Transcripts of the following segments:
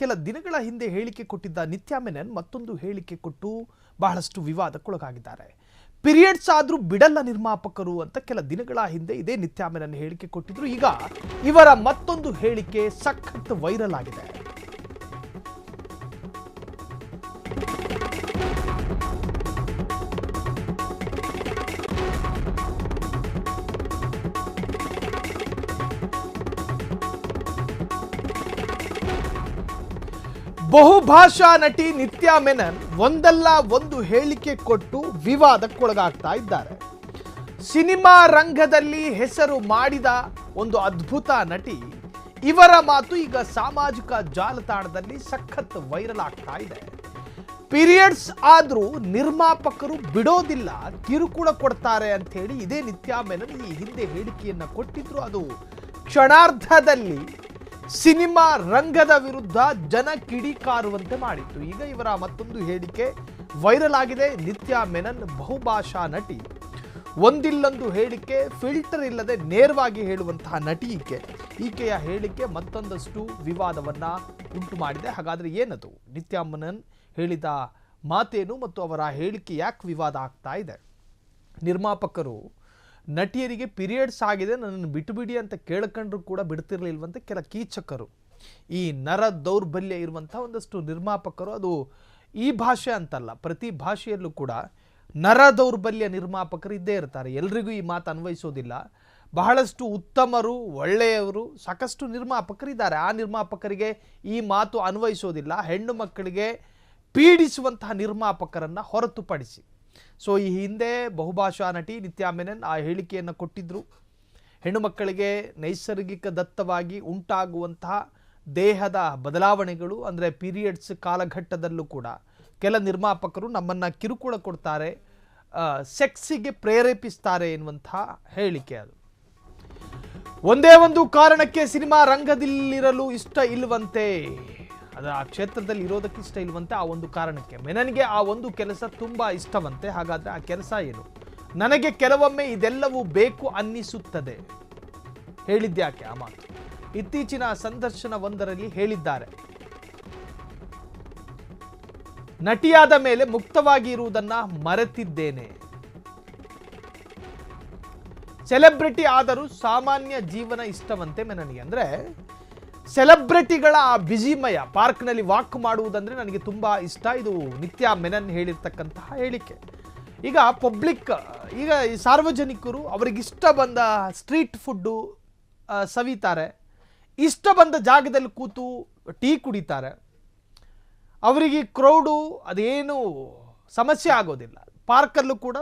ಕೆಲ ದಿನಗಳ ಹಿಂದೆ ಹೇಳಿಕೆ ಕೊಟ್ಟಿದ್ದ ನಿತ್ಯಾ ಮೆನನ್ ಮತ್ತೊಂದು ಹೇಳಿಕೆ ಕೊಟ್ಟು ಬಹಳಷ್ಟು ವಿವಾದಕ್ಕೊಳಗಾಗಿದ್ದಾರೆ. ಪೀರಿಯಡ್ಸ್ ಆದರೂ ಬಿಡಲ್ಲ ನಿರ್ಮಾಪಕರು ಅಂತ ಕೆಲ ದಿನಗಳ ಹಿಂದೆ ಇದೇ ನಿತ್ಯಾ ಮೆನನ್ ಹೇಳಿಕೆ ಕೊಟ್ಟಿದ್ರು. ಈಗ ಇವರ ಮತ್ತೊಂದು ಹೇಳಿಕೆ ಸಖತ್ ವೈರಲ್ ಆಗಿದೆ. ಬಹುಭಾಷಾ ನಟಿ ನಿತ್ಯಾ ಮೆನನ್ ಒಂದಲ್ಲ ಒಂದು ಹೇಳಿಕೆ ಕೊಟ್ಟು ವಿವಾದಕ್ಕೊಳಗಾಗ್ತಾ ಇದ್ದಾರೆ. ಸಿನಿಮಾ ರಂಗದಲ್ಲಿ ಹೆಸರು ಮಾಡಿದ ಒಂದು ಅದ್ಭುತ ನಟಿ, ಇವರ ಮಾತು ಈಗ ಸಾಮಾಜಿಕ ಜಾಲತಾಣದಲ್ಲಿ ಸಖತ್ ವೈರಲ್ ಆಗ್ತಾ ಇದೆ. ಪೀರಿಯಡ್ಸ್ ಆದರೂ ನಿರ್ಮಾಪಕರು ಬಿಡೋದಿಲ್ಲ, ಕಿರುಕುಳ ಕೊಡ್ತಾರೆ ಅಂತ ಹೇಳಿ ಇದೇ ನಿತ್ಯಾ ಮೆನನ್ ಈ ಹಿಂದೆ ಹೇಳಿಕೆಯನ್ನು ಕೊಟ್ಟಿದ್ರು. ಅದು ಕ್ಷಣಾರ್ಧದಲ್ಲಿ ಸಿನಿಮಾ ರಂಗದ ವಿರುದ್ಧ ಜನ ಕಿಡಿಕಾರುವಂತೆ ಮಾಡಿತ್ತು. ಈಗ ಇವರ ಮತ್ತೊಂದು ಹೇಳಿಕೆ, ವೈರಲ್ ಆಗಿದೆ ನಿತ್ಯಾ ಮೆನನ್ ಬಹುಭಾಷಾ ನಟಿ. ಒಂದಿಲ್ಲೊಂದು ಹೇಳಿಕೆ, ಫಿಲ್ಟರ್ ಇಲ್ಲದೆ ನೇರವಾಗಿ ಹೇಳುವಂತಹ ನಟಿ ಈಕೆ. ಈಕೆಯ ಹೇಳಿಕೆ ಮತ್ತೊಂದಷ್ಟು ವಿವಾದವನ್ನ ಉಂಟು ಮಾಡಿದೆ. ಹಾಗಾದ್ರೆ ಏನದು? ನಿತ್ಯಾ ಮೆನನ್ ಹೇಳಿದ ಮಾತೇನು ಮತ್ತು ಅವರ ಹೇಳಿಕೆ ಯಾಕೆ ವಿವಾದ ಆಗ್ತಾ ಇದೆ? ನಿರ್ಮಾಪಕರು ನಟಿಯರಿಗೆ ಪಿರಿಯಡ್ಸ್ ಆಗಿದೆ, ನನ್ನನ್ನು ಬಿಟ್ಟುಬಿಡಿ ಅಂತ ಕೇಳ್ಕೊಂಡ್ರು ಕೂಡ ಬಿಡ್ತಿರ್ಲಿಲ್ವಂತೆ ಕೆಲ ಕೀಚಕರು. ಈ ನರ ದೌರ್ಬಲ್ಯ ಇರುವಂಥ ಒಂದಷ್ಟು ನಿರ್ಮಾಪಕರು, ಅದು ಈ ಭಾಷೆ ಅಂತಲ್ಲ, ಪ್ರತಿ ಭಾಷೆಯಲ್ಲೂ ಕೂಡ ನರ ದೌರ್ಬಲ್ಯ ನಿರ್ಮಾಪಕರು ಇದ್ದೇ ಇರ್ತಾರೆ. ಎಲ್ರಿಗೂ ಈ ಮಾತು ಅನ್ವಯಿಸೋದಿಲ್ಲ. ಬಹಳಷ್ಟು ಉತ್ತಮರು, ಒಳ್ಳೆಯವರು, ಸಾಕಷ್ಟು ನಿರ್ಮಾಪಕರು ಇದ್ದಾರೆ ಆ ನಿರ್ಮಾಪಕರಿಗೆ ಈ ಮಾತು ಅನ್ವಯಿಸೋದಿಲ್ಲ. ಹೆಣ್ಣು ಮಕ್ಕಳಿಗೆ ಪೀಡಿಸುವಂತಹ ನಿರ್ಮಾಪಕರನ್ನು ಹೊರತುಪಡಿಸಿ. ಸೊ ಈ ಹಿಂದೆ ಬಹುಭಾಷಾ ನಟಿ ನಿತ್ಯಾ ಮೆನನ್ ಆ ಹೇಳಿಕೆಯನ್ನು ಕೊಟ್ಟಿದ್ದರು ಹೆಣ್ಣು ಮಕ್ಕಳಿಗೆ ನೈಸರ್ಗಿಕ ದತ್ತವಾಗಿ ಉಂಟಾಗುವಂತಹ ದೇಹದ ಬದಲಾವಣೆಗಳು, ಅಂದರೆ ಪೀರಿಯಡ್ಸ್ ಕಾಲಘಟ್ಟದಲ್ಲೂ ಕೂಡ ಕೆಲ ನಿರ್ಮಾಪಕರು ನಮ್ಮನ್ನು ಕಿರುಕುಳ ಕೊಡ್ತಾರೆ ಸೆಕ್ಸಿಗೆ ಪ್ರೇರೇಪಿಸ್ತಾರೆ ಎನ್ನುವಂಥ ಹೇಳಿಕೆ ಅದು. ಒಂದೇ ಒಂದು ಕಾರಣಕ್ಕೆ ಸಿನಿಮಾ ರಂಗದಲ್ಲಿರಲು ಇಷ್ಟ ಇಲ್ವಂತೆ? ಅದರ ಆ ಕ್ಷೇತ್ರದಲ್ಲಿ ಇರೋದಕ್ಕೆ ಇಷ್ಟ ಇಲ್ವಂತೆ ಆ ಒಂದು ಕಾರಣಕ್ಕೆ. ಮೆನನ್ಗೆ ಆ ಒಂದು ಕೆಲಸ ತುಂಬಾ ಇಷ್ಟವಂತೆ, ಹಾಗಾದ್ರೆ ಆ ಕೆಲಸ ಏನು? ನನಗೆ ಕೆಲವೊಮ್ಮೆ ಇದೆಲ್ಲವೂ ಬೇಕು ಅನ್ನಿಸುತ್ತದೆ. ಹೇಳಿದ್ಯಾಕೆ ಆ ಮಾತು. ಇತ್ತೀಚಿನ ಸಂದರ್ಶನವೊಂದರಲ್ಲಿ ಹೇಳಿದ್ದಾರೆ. ನಟಿಯಾದ ಮೇಲೆ ಮುಕ್ತವಾಗಿ ಇರುವುದನ್ನ ಮರೆತಿದ್ದೇನೆ. ಸೆಲೆಬ್ರಿಟಿ ಆದರೂ ಸಾಮಾನ್ಯ ಜೀವನ ಇಷ್ಟವಂತೆ ಮೆನನಿಗೆ. ಅಂದರೆ ಸೆಲೆಬ್ರಿಟಿಗಳ ಆ ಬಿಜಿಮಯ ಪಾರ್ಕ್ನಲ್ಲಿ ವಾಕ್ ಮಾಡುವುದಂದರೆ ನನಗೆ ತುಂಬ ಇಷ್ಟ. ಇದು ನಿತ್ಯ ಮೆನನ್ ಹೇಳಿರ್ತಕ್ಕಂತಹ ಹೇಳಿಕೆ. ಈಗ ಪಬ್ಲಿಕ್ ಈಗ ಈ ಸಾರ್ವಜನಿಕರು ಅವರಿಗಿಷ್ಟ ಬಂದ ಸ್ಟ್ರೀಟ್ ಫುಡ್ಡು ಸವಿತಾರೆ. ಇಷ್ಟ ಬಂದ ಜಾಗದಲ್ಲಿ ಕೂತು ಟೀ ಕುಡಿತಾರೆ. ಅವರಿಗೆ ಕ್ರೌಡು ಅದೇನು ಸಮಸ್ಯೆ ಆಗೋದಿಲ್ಲ. ಪಾರ್ಕಲ್ಲೂ ಕೂಡ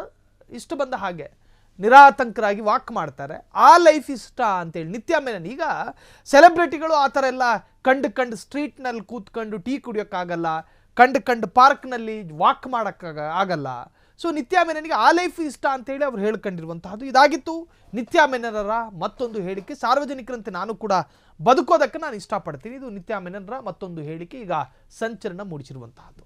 ಇಷ್ಟ ಬಂದ ಹಾಗೆ. ನಿರಾತಂಕರಾಗಿ ವಾಕ್ ಮಾಡ್ತಾರೆ. ಆ ಲೈಫ್ ಇಷ್ಟ ಅಂತೇಳಿ ನಿತ್ಯ ಮೆನನ್, ಈಗ ಸೆಲೆಬ್ರಿಟಿಗಳು ಆ ಥರ ಎಲ್ಲ ಕಂಡು ಕಂಡು ಸ್ಟ್ರೀಟ್ನಲ್ಲಿ ಕೂತ್ಕೊಂಡು ಟೀ ಕುಡಿಯೋಕ್ಕಾಗಲ್ಲ, ಕಂಡು ಕಂಡು ಪಾರ್ಕ್ನಲ್ಲಿ ವಾಕ್ ಮಾಡೋಕ್ಕಾಗ, ಆಗಲ್ಲ. ಸೊ ನಿತ್ಯ ಮೇನನಿಗೆ ಆ ಲೈಫ್ ಇಷ್ಟ ಅಂತೇಳಿ ಅವ್ರು ಹೇಳ್ಕೊಂಡಿರುವಂತಹದ್ದು. ಇದಾಗಿತ್ತು. ನಿತ್ಯ ಮೆನನರ ಮತ್ತೊಂದು ಹೇಳಿಕೆ, ಸಾರ್ವಜನಿಕರಂತೆ ನಾನು ಕೂಡ ಬದುಕೋದಕ್ಕೆ ನಾನು ಇಷ್ಟಪಡ್ತೀನಿ. ಇದು ನಿತ್ಯ ಮೇನರ ಮತ್ತೊಂದು ಹೇಳಿಕೆ. ಈಗ ಸಂಚಲನ ಮೂಡಿಸಿರುವಂತಹದ್ದು.